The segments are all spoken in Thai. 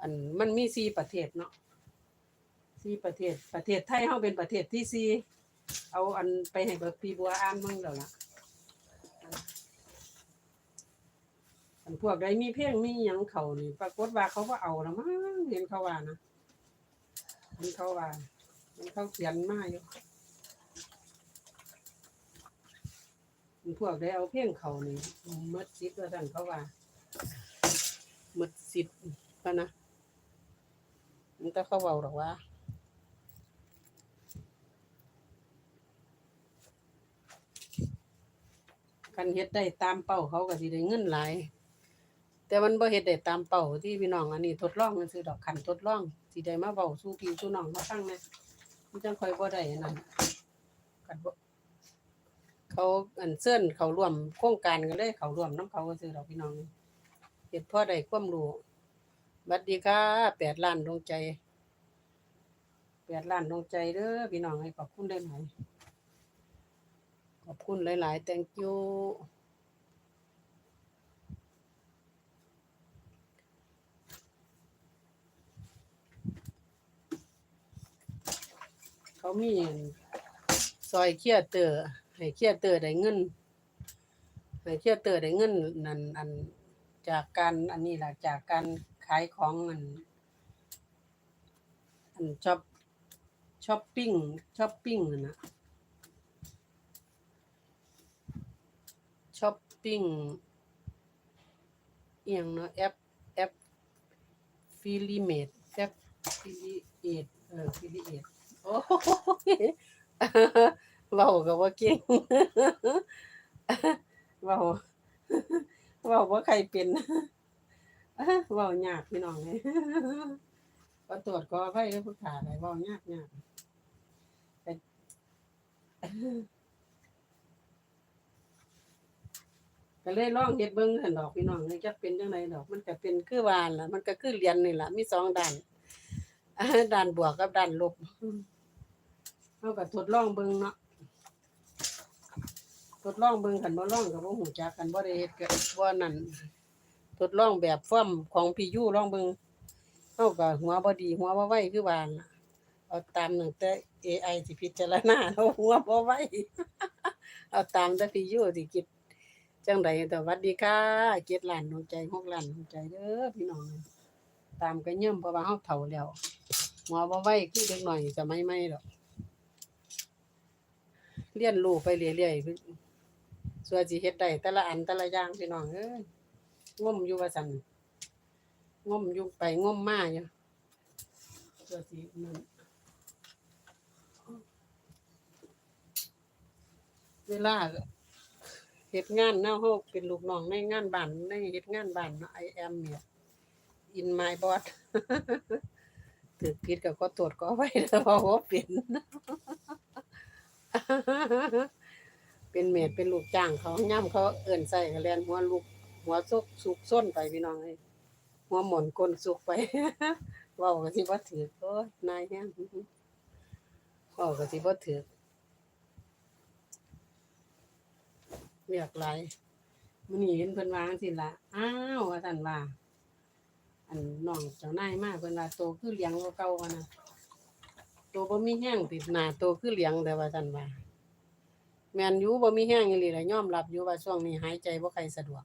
อันมันมีสี่ประเทศเนาะสี่ประเทศ ประเทศไทยเฮาเป็นประเทศที่สี่เอาอันไปให้เบิกพี่บัวอ่านมั่งแล้วล่ะอันพวกใดมีเพลงมียังเขานี่ปรากฏว่าเขาก็เอาละมั้งเห็นเขาว่านะเห็นเขาว่าเห็นเขาเขียนมาอยู่พวกใดเอาเพลงเขานี่หมดสิทธิ์ว่าซั่นเขาว่า หมดสิทธิ์ปะนะมันก็เขาเว้าหรอกว่าคันเฮ็ดได้ตามเป้าเขาก็สิได้เงินหลายแต่มันบ่เฮ็ดได้ตามเป้าที่พี่น้องอันนี้ทดลองมันซื้อดอกคันทดลองสิได้มาเว้าสู่พี่สู่น้องมาฟังแหน่มันจังค่อยบ่ได้อันนั้นคันบ่เขาอันเชิญเขาร่วมโครงการกันเลยเขาร่วมนํเขาก็ซื้อดอกพี่น้อง เฮ็ดพอได้ความรู้บัดดีค่ะ8ล้านดวงใจ8ล้านดวงใจเด้อพี่น้องให้ขอบคุณได้ไหลายขอบคุณหลายๆ thank you เขามีซอยเคียเตอร์ให้เคียเตอร์ได้เงินให้เคียเตอร์ได้เงินนั่นอัน จากการอันนี้หละจากการขายของอันอันชอปช้อปปิ้งช้อปปิ้งนะช้อปปิ้งเอียงเนาะแอปแอปฟิลิเมดแอปฟิลิเอดเออฟิลิเอดโอ้ยเว้าก็ว่าเก่งเว้า ว้าว่าใครเป็นว้ายากพี่น้องเลยก็ตรวจก็ไว้แล้วผู้ขาได้เว้ายากยากแต่ก็เลยลองเฮ็ดเบิ่งเหั่นดอกพี่น้องเลยจักเป็นจังไดดอก มันก็เป็นคือวานล่ะ มันก็คือเรียนนี่ล่ะ มีสองด้านอ่าด้านบวกกับด้านลบเฮาก็ทดลองเบิ่งเนาะ ทดลองเบิ่งคันบ่ลองก็บ่ฮู้จักกันบ่ได้เฮ็ดก็บ่นั่นทดลองแบบฟอร์มของพี่ยูลองเบิ่งเฮาก็หัวบ่ดี หัวบ่ไวคือว่าเอาตามตั้งแต่ AI สิพิจารณาเอาหัวบ่ไวเอาตามแต่พี่ยูสิคิดจังใดแต่หวัดดีค่ะเจ็ดล้านดวงใจหกล้านดวงใจเด้อพี่น้องตามกันย่ำเพราะว่าเฮาเฒ่าแล้วหมอบ่ไวคือเด็กน้อยสมัยใหม่ดอกเรียนรู้ไปเรื่อยๆ ส่วนสิเฮ็ดได้แต่ละอันแต่ละอย่างพี่น้องเอ้ยงมอยู่ว่าซั่นงมอยู่ไปงมมาอยู่ส่วนสินั่นเวลาเฮ็ดงานเนาะเฮาเป็นลูกน้องในงานบ้านในเฮ็ดงานบ้านเนาะ I am เนี่ย in my boss ถูกผิดก็ขอตรวจก็ไว้แต่ว่าบ่เป็น เป็นเมดเป็นลูกจ้างเขาย่ํเขาเอิ้นใส่ก็แลนหัวลูกหัวซุกสุกส้นไปพี่น้องเอ้ยหัวหม่อนก้นสุกไป เว้าก็สิบ่ถูกโอ้ยนายแฮงเว้าก็สิบ่ถูกเรียกหลายมื้อนี้เห็นเพิ่นวางซี่ล่ะอ้าวว่าซั่นว่า อันน้องเจ้านายมากเพิ่นว่าโตคือเลี้ยงกว่าเก่าว่านะโตบ่มีแห้งติดหน้าโตคือเลี้ยงแต่ว่าซั่นว่า แมนยูบ่มีแห้งอีหลีล่ะยอมรับอยู่ว่าช่วงนี้หายใจบ่ค่อยสะดวก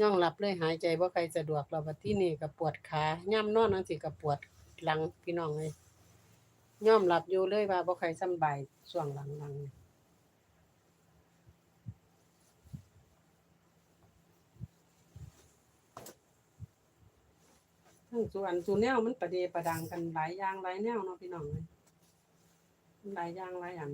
ย่อมรับเลยหายใจบ่ค่อยสะดวกแล้วบัดที่นี้ก็ปวดขายามนอนจังซี่ก็ปวดหลังพี่น้องเอ้ยยอมรับอยู่เลยว่าบ่ค่อยสำบายช่วงหลังๆทั้งส่วนส่วนแนวมันประเดประดังกันหลายอย่างหลายแนวเนาะพี่น้องเลยหลายอย่างหลายอัน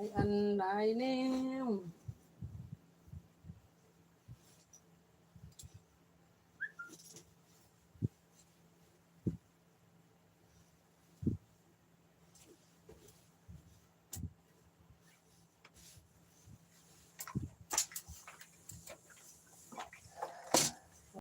Ay, ang lain eh.